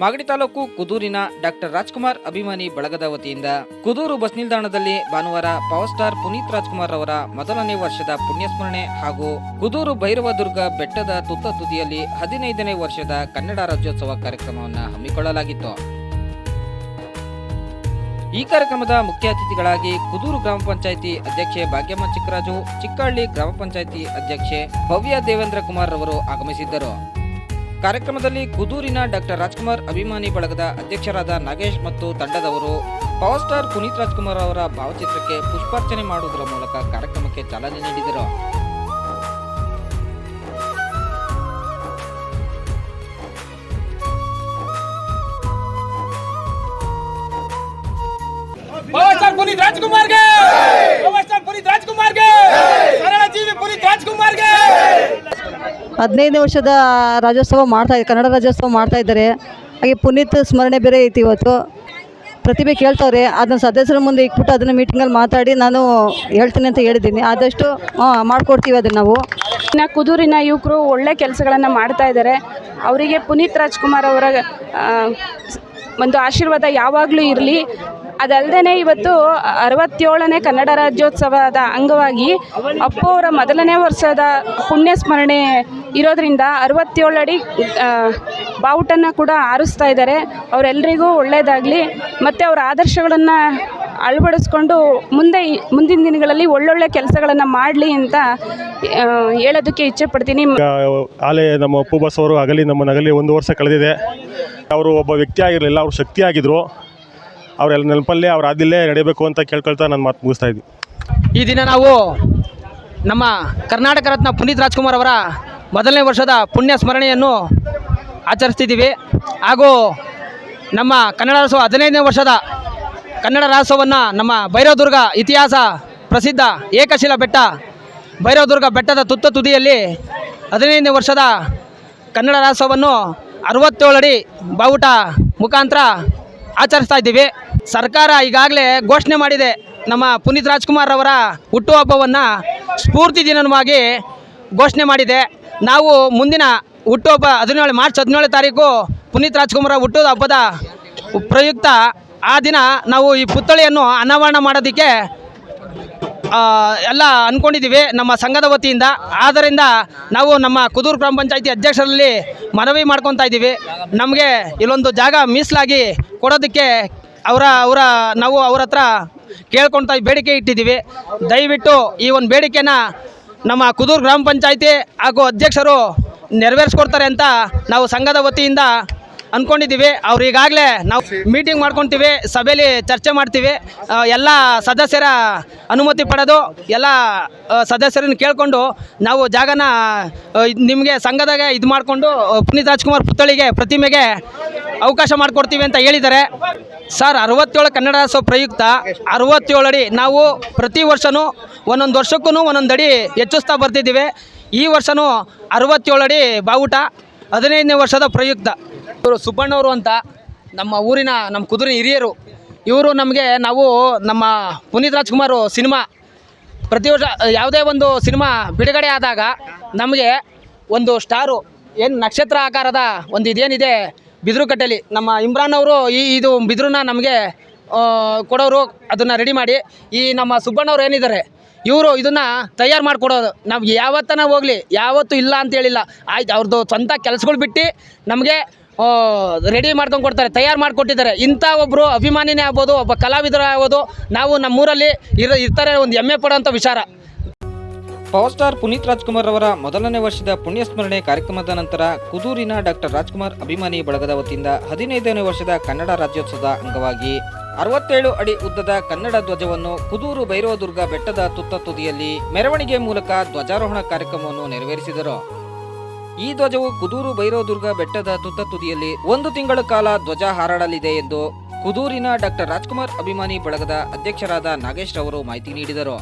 ಮಾಗಡಿ ತಾಲೂಕು ಕುದೂರಿನ ಡಾಕ್ಟರ್ ರಾಜ್ಕುಮಾರ್ ಅಭಿಮಾನಿ ಬಳಗದ ವತಿಯಿಂದ ಕುದೂರು ಬಸ್ ನಿಲ್ದಾಣದಲ್ಲಿ ಭಾನುವಾರ ಪವರ್ ಸ್ಟಾರ್ ಪುನೀತ್ ರಾಜ್ಕುಮಾರ್ ಅವರ ಮೊದಲನೇ ವರ್ಷದ ಪುಣ್ಯಸ್ಮರಣೆ ಹಾಗೂ ಕುದೂರು ಭೈರವದುರ್ಗ ಬೆಟ್ಟದ ತುತ್ತ ತುದಿಯಲ್ಲಿ ಹದಿನೈದನೇ ವರ್ಷದ ಕನ್ನಡ ರಾಜ್ಯೋತ್ಸವ ಕಾರ್ಯಕ್ರಮವನ್ನು ಹಮ್ಮಿಕೊಳ್ಳಲಾಗಿತ್ತು. ಈ ಕಾರ್ಯಕ್ರಮದ ಮುಖ್ಯ ಅತಿಥಿಗಳಾಗಿ ಕುದೂರು ಗ್ರಾಮ ಪಂಚಾಯಿತಿ ಅಧ್ಯಕ್ಷೆ ಭಾಗ್ಯಮ್ಮ ಚಿಕ್ಕರಾಜು ಚಿಕ್ಕಹಳ್ಳಿ ಗ್ರಾಮ ಪಂಚಾಯಿತಿ ಅಧ್ಯಕ್ಷೆ ಭವ್ಯ ದೇವೇಂದ್ರ ಕುಮಾರ್ ರವರು ಆಗಮಿಸಿದ್ದರು. ಕಾರ್ಯಕ್ರಮದಲ್ಲಿ ಕುದೂರಿನ ಡಾಕ್ಟರ್ ರಾಜ್ಕುಮಾರ್ ಅಭಿಮಾನಿ ಬಳಗದ ಅಧ್ಯಕ್ಷರಾದ ನಾಗೇಶ್ ಮತ್ತು ತಂಡದವರು ಪವರ್ ಸ್ಟಾರ್ ಪುನೀತ್ ರಾಜ್ಕುಮಾರ್ ಅವರ ಭಾವಚಿತ್ರಕ್ಕೆ ಪುಷ್ಪಾರ್ಚನೆ ಮಾಡುವುದರ ಮೂಲಕ ಕಾರ್ಯಕ್ರಮಕ್ಕೆ ಚಾಲನೆ ನೀಡಿದರು. ಪವರ್ ಸ್ಟಾರ್ ಪುನೀತ್ ರಾಜ್ಕುಮಾರ್ಗೆ! ಸರಳ ಜೀವಿ ಪುನೀತ್ ರಾಜ್ಕುಮಾರ್ಗೆ! ಹದಿನೈದನೇ ವರ್ಷದ ರಾಜ್ಯೋತ್ಸವ ಮಾಡ್ತಾ ಕನ್ನಡ ರಾಜ್ಯೋತ್ಸವ ಮಾಡ್ತಾ ಇದ್ದಾರೆ. ಹಾಗೆ ಪುನೀತ್ ಸ್ಮರಣೆ ಬೇರೆ ಐತಿ ಇವತ್ತು. ಪ್ರತಿಭೆ ಕೇಳ್ತವ್ರೆ. ಅದನ್ನ ಸದಸ್ಯರ ಮುಂದೆ ಇಕ್ಬಿಟ್ಟು ಅದನ್ನು ಮೀಟಿಂಗಲ್ಲಿ ಮಾತಾಡಿ ನಾನು ಹೇಳ್ತೀನಿ ಅಂತ ಹೇಳಿದ್ದೀನಿ. ಆದಷ್ಟು ಮಾಡಿಕೊಡ್ತೀವಿ ಅದನ್ನು ನಾವು. ಇನ್ನು ಕುದೂರಿನ ಯುವಕರು ಒಳ್ಳೆ ಕೆಲಸಗಳನ್ನು ಮಾಡ್ತಾ ಇದ್ದಾರೆ. ಅವರಿಗೆ ಪುನೀತ್ ರಾಜ್ಕುಮಾರ್ ಅವರ ಒಂದು ಆಶೀರ್ವಾದ ಯಾವಾಗಲೂ ಇರಲಿ. ಅದಲ್ಲದೆ ಇವತ್ತು ಅರವತ್ತೇಳನೇ ಕನ್ನಡ ರಾಜ್ಯೋತ್ಸವದ ಅಂಗವಾಗಿ ಅಪ್ಪು ಅವರ ಮೊದಲನೇ ವರ್ಷದ ಪುಣ್ಯ ಸ್ಮರಣೆ ಇರೋದ್ರಿಂದ ಅರವತ್ತೇಳು ಅಡಿ ಬಾವುಟನ್ನು ಕೂಡ ಆರಿಸ್ತಾ ಇದ್ದಾರೆ. ಅವರೆಲ್ಲರಿಗೂ ಒಳ್ಳೆಯದಾಗಲಿ ಮತ್ತು ಅವರ ಆದರ್ಶಗಳನ್ನು ಅಳವಡಿಸ್ಕೊಂಡು ಮುಂದೆ ಮುಂದಿನ ದಿನಗಳಲ್ಲಿ ಒಳ್ಳೊಳ್ಳೆ ಕೆಲಸಗಳನ್ನು ಮಾಡಲಿ ಅಂತ ಹೇಳೋದಕ್ಕೆ ಇಚ್ಛೆ ಪಡ್ತೀನಿ. ಆಲೆ ನಮ್ಮ ಅಪ್ಪು ಬಸವರು ಅವರು ಅಗಲಿ ನಮ್ಮ ನಗಲಿ ಒಂದು ವರ್ಷ ಕಳೆದಿದೆ. ಅವರು ಒಬ್ಬ ವ್ಯಕ್ತಿ ಆಗಿರಲಿಲ್ಲ, ಅವರು ಶಕ್ತಿ ಆಗಿದ್ದರು ಅವರೆಲ್ಲ ನೆನಪಲ್ಲಿ ಅವ್ರು ಅದಿಲ್ಲೇ ನಡೀಬೇಕು ಅಂತ ಕೇಳ್ಕೊಳ್ತಾ ನಾನು ಮಾತು ಮುಗಿಸ್ತಾ ಇದ್ದೀನಿ. ಈ ದಿನ ನಾವು ನಮ್ಮ ಕರ್ನಾಟಕ ರತ್ನ ಪುನೀತ್ ರಾಜ್ಕುಮಾರ್ ಅವರ ಮೊದಲನೇ ವರ್ಷದ ಪುಣ್ಯ ಸ್ಮರಣೆಯನ್ನು ಆಚರಿಸ್ತಿದ್ದೀವಿ. ಹಾಗೂ ನಮ್ಮ ಕನ್ನಡ ರಾಜ್ಯೋತ್ಸವ ಹದಿನೈದನೇ ವರ್ಷದ ಕನ್ನಡ ರಾಜ್ಯೋತ್ಸವವನ್ನು ನಮ್ಮ ಭೈರವದುರ್ಗ ಇತಿಹಾಸ ಪ್ರಸಿದ್ಧ ಏಕಶಿಲಾ ಬೆಟ್ಟ, ಭೈರವದುರ್ಗ ಬೆಟ್ಟದ ತುತ್ತ ತುದಿಯಲ್ಲಿ ಹದಿನೈದನೇ ವರ್ಷದ ಕನ್ನಡ ರಾಜ್ಯೋತ್ಸವವನ್ನು ಅರವತ್ತೇಳು ಅಡಿ ಬಾವುಟ ಮುಖಾಂತರ ಆಚರಿಸ್ತಾ ಇದ್ದೀವಿ. ಸರ್ಕಾರ ಈಗಾಗಲೇ ಘೋಷಣೆ ಮಾಡಿದೆ. ನಮ್ಮ ಪುನೀತ್ ರಾಜ್ಕುಮಾರ್ ಅವರ ಹುಟ್ಟುಹಬ್ಬವನ್ನು ಸ್ಫೂರ್ತಿ ದಿನವಾಗಿ ಘೋಷಣೆ ಮಾಡಿದೆ. ನಾವು ಮುಂದಿನ ಹುಟ್ಟುಹಬ್ಬ ಹದಿನೇಳು ಮಾರ್ಚ್ ಹದಿನೇಳು ತಾರೀಕು ಪುನೀತ್ ರಾಜ್ಕುಮಾರ್ ಹುಟ್ಟುವ ಹಬ್ಬದ ಪ್ರಯುಕ್ತ ಆ ದಿನ ನಾವು ಈ ಪುತ್ಥಳಿಯನ್ನು ಅನಾವರಣ ಮಾಡೋದಕ್ಕೆ ಎಲ್ಲ ಅಂದ್ಕೊಂಡಿದ್ದೀವಿ ನಮ್ಮ ಸಂಘದ ವತಿಯಿಂದ. ಆದ್ದರಿಂದ ನಾವು ನಮ್ಮ ಕುದೂರು ಗ್ರಾಮ ಪಂಚಾಯತಿ ಅಧ್ಯಕ್ಷರಲ್ಲಿ ಮನವಿ ಮಾಡ್ಕೊತಾ ಇದ್ದೀವಿ. ನಮಗೆ ಇಲ್ಲೊಂದು ಜಾಗ ಮೀಸಲಾಗಿ ಕೊಡೋದಕ್ಕೆ ಅವರ ಅವರ, ನಾವು ಅವ್ರ ಹತ್ರ ಕೇಳ್ಕೊಳ್ತಾ ಬೇಡಿಕೆ ಇಟ್ಟಿದ್ದೀವಿ. ದಯವಿಟ್ಟು ಈ ಒಂದು ಬೇಡಿಕೆನ ನಮ್ಮ ಕುದೂರು ಗ್ರಾಮ ಪಂಚಾಯಿತಿ ಹಾಗೂ ಅಧ್ಯಕ್ಷರು ನೆರವೇರಿಸ್ಕೊಡ್ತಾರೆ ಅಂತ ನಾವು ಸಂಘದ ವತಿಯಿಂದ ಅಂದ್ಕೊಂಡಿದ್ದೀವಿ ಅವ್ರು ಈಗಾಗಲೇ ನಾವು ಮೀಟಿಂಗ್ ಮಾಡ್ಕೊತೀವಿ, ಸಭೆಯಲ್ಲಿ ಚರ್ಚೆ ಮಾಡ್ತೀವಿ. ಎಲ್ಲ ಸದಸ್ಯರ ಅನುಮತಿ ಪಡೆದು ಎಲ್ಲ ಸದಸ್ಯರನ್ನು ಕೇಳಿಕೊಂಡು ನಾವು ಜಾಗನ ನಿಮಗೆ ಸಂಘದಾಗೆ ಇದು ಮಾಡಿಕೊಂಡು ಪುನೀತ್ ರಾಜ್ಕುಮಾರ್ ಪುತ್ಥಳಿಗೆ ಪ್ರತಿಮೆಗೆ ಅವಕಾಶ ಮಾಡಿಕೊಡ್ತೀವಿ ಅಂತ ಹೇಳಿದ್ದಾರೆ. ಸರ್, ಅರವತ್ತೇಳು ಕನ್ನಡ ಸೊ ಪ್ರಯುಕ್ತ. ಅರವತ್ತೇಳು ಅಡಿ ನಾವು ಪ್ರತಿ ವರ್ಷವೂ ಒಂದೊಂದು ವರ್ಷಕ್ಕೂ ಒಂದೊಂದು ಅಡಿ ಹೆಚ್ಚಿಸ್ತಾ ಬರ್ತಿದ್ದೀವಿ. ಈ ವರ್ಷವೂ ಅರವತ್ತೇಳು ಅಡಿ ಬಾವುಟ, ಹದಿನೈದನೇ ವರ್ಷದ ಪ್ರಯುಕ್ತ. ಇವರು ಸುಬ್ಬಣ್ಣವರು ಅಂತ ನಮ್ಮ ಊರಿನ ನಮ್ಮ ಕುದುರೆ ಹಿರಿಯರು. ಇವರು ನಮಗೆ ನಾವು ನಮ್ಮ ಪುನೀತ್ ರಾಜ್ಕುಮಾರ್ ಸಿನಿಮಾ ಪ್ರತಿ ವರ್ಷ ಯಾವುದೇ ಒಂದು ಸಿನಿಮಾ ಬಿಡುಗಡೆ ಆದಾಗ ನಮಗೆ ಒಂದು ಸ್ಟಾರು, ಏನು ನಕ್ಷತ್ರ ಆಕಾರದ ಒಂದು ಇದೇನಿದೆ ಬಿದಿರು ಕಟ್ಟೆಲಿ ನಮ್ಮ ಇಮ್ರಾನ್ ಅವರು ಈ ಇದು ಬಿದಿರನ್ನ ನಮಗೆ ಕೊಡೋರು ಅದನ್ನು ರೆಡಿ ಮಾಡಿ, ಈ ನಮ್ಮ ಸುಬ್ಬಣ್ಣವ್ರು ಏನಿದ್ದಾರೆ, ಇವರು ಇದನ್ನು ತಯಾರು ಮಾಡಿಕೊಡೋದು ನಮ್ಗೆ ಯಾವತ್ತನ ಹೋಗಲಿ, ಯಾವತ್ತೂ ಇಲ್ಲ ಅಂತ ಹೇಳಿಲ್ಲ. ಆಯ್ತು ಅವ್ರದ್ದು ಸ್ವಂತ ಕೆಲಸಗಳು ಬಿಟ್ಟು ನಮಗೆ ರೆಡಿ ಮಾಡ್ಕೊಂಡು ಕೊಡ್ತಾರೆ, ತಯಾರು ಮಾಡಿಕೊಟ್ಟಿದ್ದಾರೆ ಇಂಥ ಒಬ್ಬರು ಅಭಿಮಾನಿನೇ ಆಗ್ಬೋದು, ಒಬ್ಬ ಕಲಾವಿದರು ಆಗ್ಬೋದು. ನಾವು ನಮ್ಮೂರಲ್ಲಿ ಇರ, ಇರ್ತಾರೆ, ಒಂದು ಹೆಮ್ಮೆ ಪಡೋಂಥ ವಿಚಾರ. ಪವರ್ ಸ್ಟಾರ್ ಪುನೀತ್ ರಾಜ್ಕುಮಾರ್ ಅವರ ಮೊದಲನೇ ವರ್ಷದ ಪುಣ್ಯಸ್ಮರಣೆ ಕಾರ್ಯಕ್ರಮದ ನಂತರ ಕುದೂರಿನ ಡಾಕ್ಟರ್ ರಾಜ್ಕುಮಾರ್ ಅಭಿಮಾನಿ ಬಳಗದ ವತಿಯಿಂದ ಹದಿನೈದನೇ ವರ್ಷದ ಕನ್ನಡ ರಾಜ್ಯೋತ್ಸವದ ಅಂಗವಾಗಿ ಅರವತ್ತೇಳು ಅಡಿ ಉದ್ದದ ಕನ್ನಡ ಧ್ವಜವನ್ನು ಕುದೂರು ಭೈರವದುರ್ಗ ಬೆಟ್ಟದ ತುತ್ತ ತುದಿಯಲ್ಲಿ ಮೆರವಣಿಗೆ ಮೂಲಕ ಧ್ವಜಾರೋಹಣ ಕಾರ್ಯಕ್ರಮವನ್ನು ನೆರವೇರಿಸಿದರು. ಈ ಧ್ವಜವು ಕುದೂರು ಭೈರವದುರ್ಗ ಬೆಟ್ಟದ ತುತ್ತ ತುದಿಯಲ್ಲಿ ಒಂದು ತಿಂಗಳ ಕಾಲ ಧ್ವಜ ಹಾರಾಡಲಿದೆ ಎಂದು ಕುದೂರಿನ ಡಾಕ್ಟರ್ ರಾಜ್ಕುಮಾರ್ ಅಭಿಮಾನಿ ಬಳಗದ ಅಧ್ಯಕ್ಷರಾದ ನಾಗೇಶ್ ಅವರು ಮಾಹಿತಿ ನೀಡಿದರು.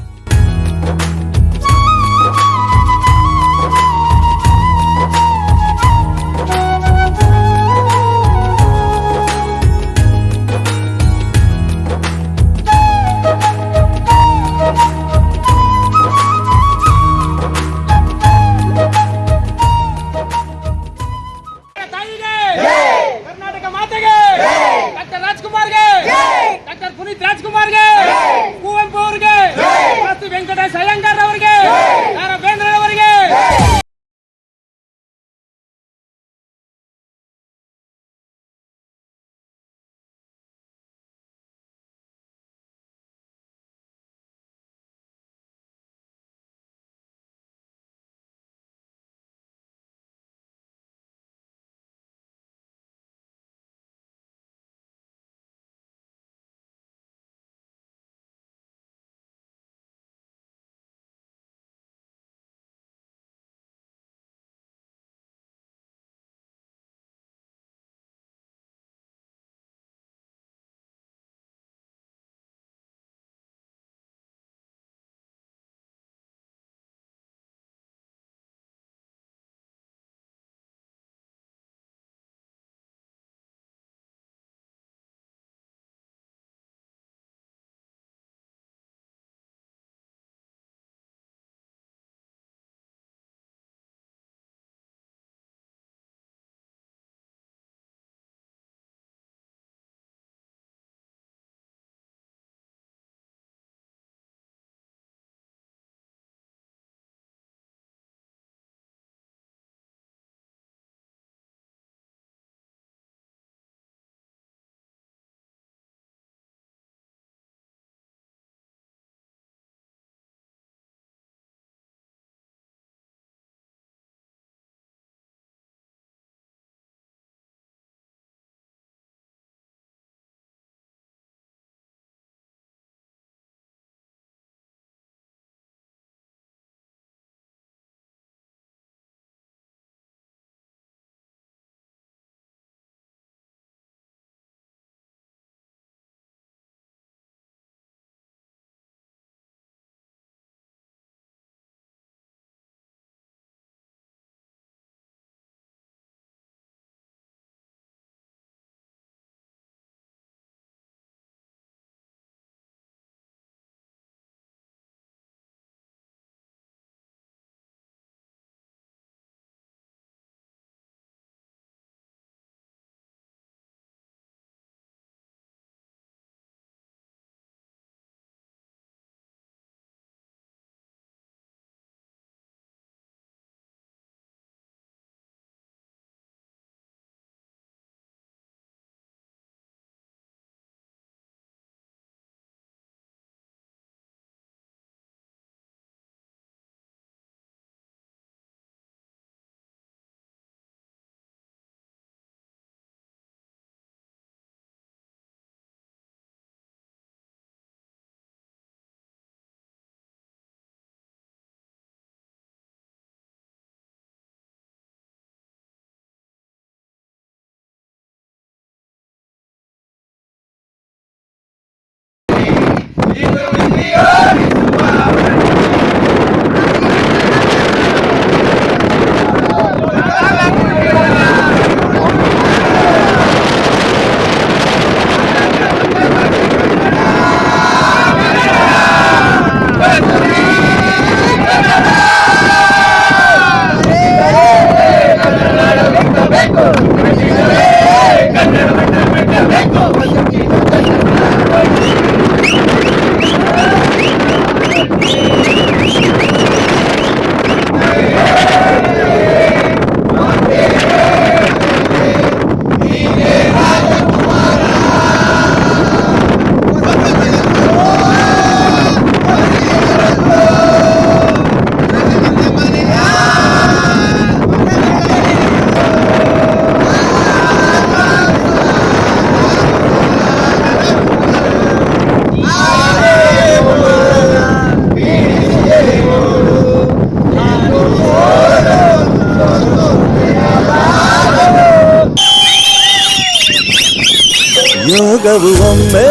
ಯೋಗವು ಒಮ್ಮೆ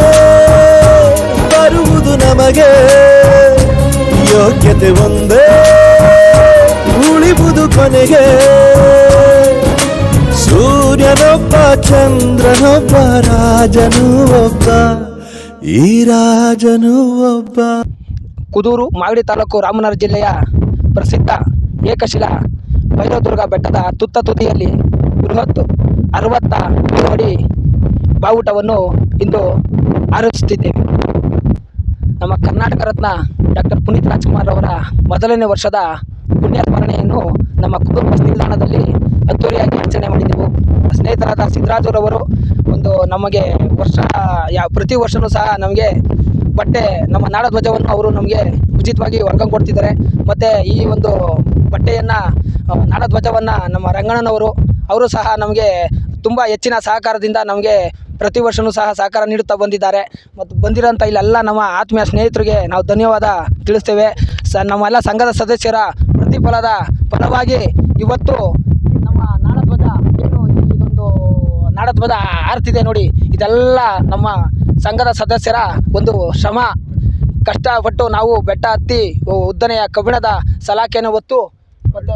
ಬರುವುದು ನಮಗೆ. ಯೋಗ್ಯತೆ ಒಂದೇ, ಉಳಿವುದು ಕೊನೆಗೆ. ಸೂರ್ಯನೊಬ್ಬ, ಚಂದ್ರನೊಬ್ಬ, ರಾಜನು ಒಬ್ಬ, ಈ ರಾಜನು ಒಬ್ಬ. ಕುದೂರು, ಮಾಗಡಿ ತಾಲೂಕು, ರಾಮನಗರ ಜಿಲ್ಲೆಯ ಪ್ರಸಿದ್ಧ ಏಕಶಿಲಾ ಭೈರವದುರ್ಗ ಬೆಟ್ಟದ ತುತ್ತ ತುದಿಯಲ್ಲಿ ಬೃಹತ್ ಅರವತ್ತ ಅಡಿ ಬಾವುಟವನ್ನು ಇಂದು ಆರೋಪಿಸುತ್ತಿದ್ದೇವೆ. ನಮ್ಮ ಕರ್ನಾಟಕ ರತ್ನ ಡಾಕ್ಟರ್ ಪುನೀತ್ ರಾಜ್ಕುಮಾರ್ ಅವರ ಮೊದಲನೇ ವರ್ಷದ ಪುಣ್ಯ ಸ್ಮರಣೆಯನ್ನು ನಮ್ಮ ಕುಟುಂಬ ನಿಲ್ದಾಣದಲ್ಲಿ ಅದ್ದೂರಿಯಾಗಿ ಆಚರಣೆ ಮಾಡಿದ್ದೆವು ಸ್ನೇಹಿತರಾದ ಸಿದ್ದರಾಜರವರು ಒಂದು ನಮಗೆ ವರ್ಷ, ಯಾ, ಪ್ರತಿ ವರ್ಷವೂ ಸಹ ನಮಗೆ ಬಟ್ಟೆ, ನಮ್ಮ ನಾಡಧ್ವಜವನ್ನು ಅವರು ನಮಗೆ ಉಚಿತವಾಗಿ ಹೊರ್ಕೊಂಡು ಕೊಡ್ತಿದ್ದಾರೆ. ಮತ್ತು ಈ ಒಂದು ಬಟ್ಟೆಯನ್ನು, ನಾಡಧ್ವಜವನ್ನು ನಮ್ಮ ರಂಗಣ್ಣನವರು, ಅವರು ಸಹ ನಮಗೆ ತುಂಬ ಹೆಚ್ಚಿನ ಸಹಕಾರದಿಂದ ನಮಗೆ ಪ್ರತಿ ವರ್ಷವೂ ಸಹ ಸಹಕಾರ ನೀಡುತ್ತಾ ಬಂದಿದ್ದಾರೆ. ಮತ್ತು ಬಂದಿರೋಂಥ ಇಲ್ಲೆಲ್ಲ ನಮ್ಮ ಆತ್ಮೀಯ ಸ್ನೇಹಿತರಿಗೆ ನಾವು ಧನ್ಯವಾದ ತಿಳಿಸ್ತೇವೆ. ಸ, ನಮ್ಮೆಲ್ಲ ಸಂಘದ ಸದಸ್ಯರ ಪ್ರತಿಫಲದ ಫಲವಾಗಿ ಇವತ್ತು ನಮ್ಮ ನಾಡಧ್ವಜ ಏನು ಇದೊಂದು ನಾಡಧ್ವಜ ಆರ್ತಿದೆ ನೋಡಿ. ಇದೆಲ್ಲ ನಮ್ಮ ಸಂಘದ ಸದಸ್ಯರ ಒಂದು ಶ್ರಮ. ಕಷ್ಟಪಟ್ಟು ನಾವು ಬೆಟ್ಟ ಹತ್ತಿ ಉದ್ದನೆಯ ಕಬ್ಬಿಣದ ಸಲಾಕೆಯನ್ನು ಹೊತ್ತು ಮತ್ತು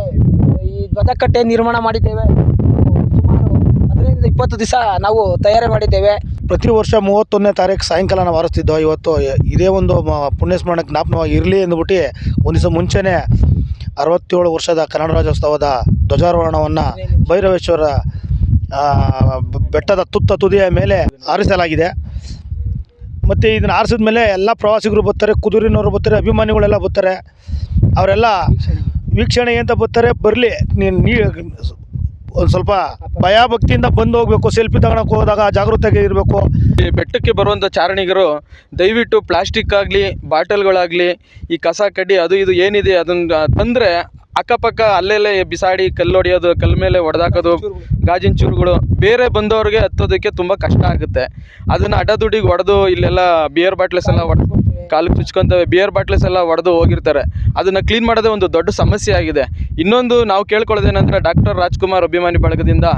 ಈ ಧ್ವಜಕಟ್ಟೆ ನಿರ್ಮಾಣ ಮಾಡಿದ್ದೇವೆ. ಹದಿನೈದು ಇಪ್ಪತ್ತು ದಿವಸ ನಾವು ತಯಾರಿ ಮಾಡಿದ್ದೇವೆ. ಪ್ರತಿ ವರ್ಷ ಮೂವತ್ತೊಂದನೇ ತಾರೀಕು ಸಾಯಂಕಾಲ ನಾವು ಆರಿಸ್ತಿದ್ದೋ ಇವತ್ತು ಇದೇ ಒಂದು ಮ- ಪುಣ್ಯಸ್ಮರಣೆ ಜ್ಞಾಪನವಾಗಿ ಇರಲಿ ಅಂದ್ಬಿಟ್ಟು ಒಂದು ದಿವಸ ಮುಂಚೆನೇ ಅರವತ್ತೇಳು ವರ್ಷದ ಕನ್ನಡ ರಾಜ್ಯೋತ್ಸವದ ಧ್ವಜಾರೋಹಣವನ್ನು ಭೈರವೇಶ್ವರ ಬೆಟ್ಟದ ತುತ್ತ ತುದಿಯ ಮೇಲೆ ಆರಿಸಲಾಗಿದೆ. ಮತ್ತು ಇದನ್ನು ಆರಿಸಿದ ಮೇಲೆ ಎಲ್ಲ ಪ್ರವಾಸಿಗರು ಬರ್ತಾರೆ ಕುದುರಿನವರು ಬರ್ತಾರೆ ಅಭಿಮಾನಿಗಳೆಲ್ಲ ಬರ್ತಾರೆ. ಅವರೆಲ್ಲ ವೀಕ್ಷಣೆ ಅಂತ ಬರ್ತಾರೆ ಬರಲಿ ನೀನು ನೀ ಒಂದು ಸ್ವಲ್ಪ ಭಯ ಭಕ್ತಿಯಿಂದ ಬಂದು ಹೋಗ್ಬೇಕು ಸೆಲ್ಫಿ ತಗೊಳಕ್ಕೆ ಹೋದಾಗ ಜಾಗೃತೆಗೆ ಇರಬೇಕು. ಈ ಬೆಟ್ಟಕ್ಕೆ ಬರುವಂಥ ಚಾರಣಿಗರು, ದಯವಿಟ್ಟು ಪ್ಲಾಸ್ಟಿಕ್ ಆಗಲಿ, ಬಾಟಲ್ಗಳಾಗಲಿ, ಈ ಕಸ ಕಡ್ಡಿ ಅದು ಇದು ಏನಿದೆ ಅದನ್ನು ತಂದರೆ ಅಕ್ಕಪಕ್ಕ ಅಲ್ಲೆಲ್ಲೇ ಬಿಸಾಡಿ ಕಲ್ಲು ಹೊಡೆಯೋದು, ಕಲ್ಲು ಮೇಲೆ ಹೊಡೆದಾಕೋದು ಗಾಜಿನ ಚೂರುಗಳು ಬೇರೆ ಬಂದವ್ರಿಗೆ ಹತ್ತೋದಕ್ಕೆ ತುಂಬ ಕಷ್ಟ ಆಗುತ್ತೆ. ಅದನ್ನು ಅಡ್ಡದುಡಿಗೆ ಹೊಡೆದು ಇಲ್ಲೆಲ್ಲ ಬಿಯರ್ ಬಾಟ್ಲಸ್ ಎಲ್ಲ ಹೊಡೆದು ಕಾಲಿಗೆ ಚುಚ್ಕೊಂತವೆ ಬಿಯರ್ ಬಾಟ್ಲಸ್ ಎಲ್ಲ ಒಡೆದು ಹೋಗಿರ್ತಾರೆ. ಅದನ್ನು ಕ್ಲೀನ್ ಮಾಡೋದೇ ಒಂದು ದೊಡ್ಡ ಸಮಸ್ಯೆ ಆಗಿದೆ. ಇನ್ನೊಂದು ನಾವು ಕೇಳ್ಕೊಳ್ಳೋದೇನೆಂದರೆ ಡಾಕ್ಟರ್ ರಾಜ್ಕುಮಾರ್ ಅಭಿಮಾನಿ ಬಳಗದಿಂದ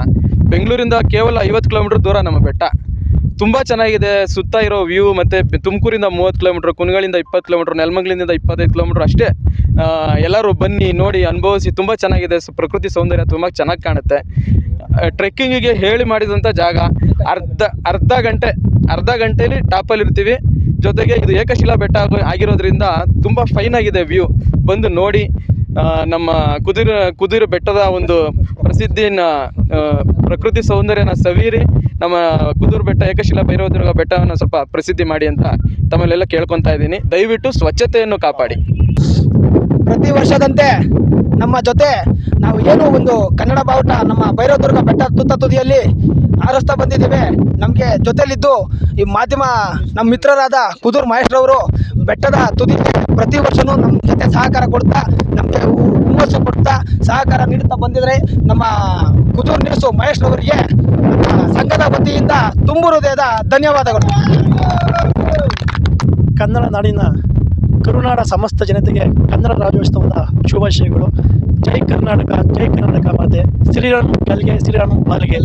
ಬೆಂಗಳೂರಿಂದ ಕೇವಲ ಐವತ್ತು ಕಿಲೋಮೀಟ್ರ್ ದೂರ ನಮ್ಮ ಬೆಟ್ಟ. ತುಂಬ ಚೆನ್ನಾಗಿದೆ, ಸುತ್ತ ಇರೋ ವ್ಯೂ ಮತ್ತು ತುಮಕೂರಿಂದ ಮೂವತ್ತು ಕಿಲೋಮೀಟ್ರ್ ಕುನಗಳಿಂದ ಇಪ್ಪತ್ತು ಕಿಲೋಮೀಟ್ರ್ ನೆಲಮಂಗ್ಲಿಂದ ಇಪ್ಪತ್ತೈದು ಕಿಲೋಮೀಟ್ರ್ ಅಷ್ಟೇ. ಎಲ್ಲರೂ ಬನ್ನಿ, ನೋಡಿ, ಅನುಭವಿಸಿ, ತುಂಬ ಚೆನ್ನಾಗಿದೆ ಪ್ರಕೃತಿ ಸೌಂದರ್ಯ ತುಂಬ ಚೆನ್ನಾಗಿ ಕಾಣುತ್ತೆ. ಟ್ರೆಕ್ಕಿಂಗಿಗೆ ಹೇಳಿ ಮಾಡಿದಂಥ ಜಾಗ, ಅರ್ಧ ಅರ್ಧ ಗಂಟೆ, ಅರ್ಧ ಗಂಟೆಲಿ ಟಾಪಲ್ಲಿ ಇರ್ತೀವಿ ಜೊತೆಗೆ ಇದು ಏಕಶಿಲಾ ಬೆಟ್ಟ ಆಗೋ- ಆಗಿರೋದ್ರಿಂದ ತುಂಬ ಫೈನ್ ಆಗಿದೆ ವ್ಯೂ ಬಂದು ನೋಡಿ ನಮ್ಮ ಕುದುರೆ ಕುದುರೆ ಬೆಟ್ಟದ ಒಂದು ಪ್ರಸಿದ್ಧಿನ ಪ್ರಕೃತಿ ಸೌಂದರ್ಯನ ಸವೀರಿ, ನಮ್ಮ ಕುದುರು ಬೆಟ್ಟ, ಏಕಶಿಲಾ ಭೈರವದುರ್ಗ ಬೆಟ್ಟವನ್ನು ಸ್ವಲ್ಪ ಪ್ರಸಿದ್ಧಿ ಮಾಡಿ ಅಂತ ತಮ್ಮಲ್ಲೆಲ್ಲ ಕೇಳ್ಕೊತಾ ಇದ್ದೀನಿ. ದಯವಿಟ್ಟು ಸ್ವಚ್ಛತೆಯನ್ನು ಕಾಪಾಡಿ. ಪ್ರತಿ ವರ್ಷದಂತೆ ನಮ್ಮ ಜೊತೆ ನಾವು ಏನು ಒಂದು ಕನ್ನಡ ಬಾವುಟ ನಮ್ಮ ಭೈರವದುರ್ಗ ಬೆಟ್ಟ ತುತ್ತ ತುದಿಯಲ್ಲಿ ಆರಿಸ್ತಾ ಬಂದಿದ್ದೇವೆ. ನಮಗೆ ಜೊತೆಯಲ್ಲಿದ್ದು ಈ ಮಾಧ್ಯಮ ನಮ್ಮ ಮಿತ್ರರಾದ ಕುದೂರ್ ಮಹೇಶ್ರವರು ಬೆಟ್ಟದ ತುದಿಗೆ ಪ್ರತಿ ವರ್ಷವೂ ನಮ್ಮ ಜೊತೆ ಸಹಕಾರ ಕೊಡ್ತಾ, ನಮಗೆ ಹುಮ್ಮಸ್ಸು ಕೊಡ್ತಾ ಸಹಕಾರ ನೀಡುತ್ತಾ ಬಂದಿದ್ದಾರೆ ನಮ್ಮ ಕುದೂರ್ ನ್ಯೂಸು ಮಹೇಶ್ರವರಿಗೆ ಸಂಘದ ವತಿಯಿಂದ ತುಂಬು ಹೃದಯದ ಧನ್ಯವಾದಗಳು. ಕನ್ನಡ ನಾಡಿನ ಕರುನಾಡ ಸಮಸ್ತ ಜನತೆಗೆ ಕನ್ನಡ ರಾಜ್ಯೋತ್ಸವದ ಶುಭಾಶಯಗಳು. ಜೈ ಕರ್ನಾಟಕ ಜೈ ಕರ್ನಾಟಕ ಮಾತೆ. ಶ್ರೀರಾಮ್ ಕಲ್ಗೆ ಶ್ರೀರಾಮ್ ಬಾಲ್ಗೆ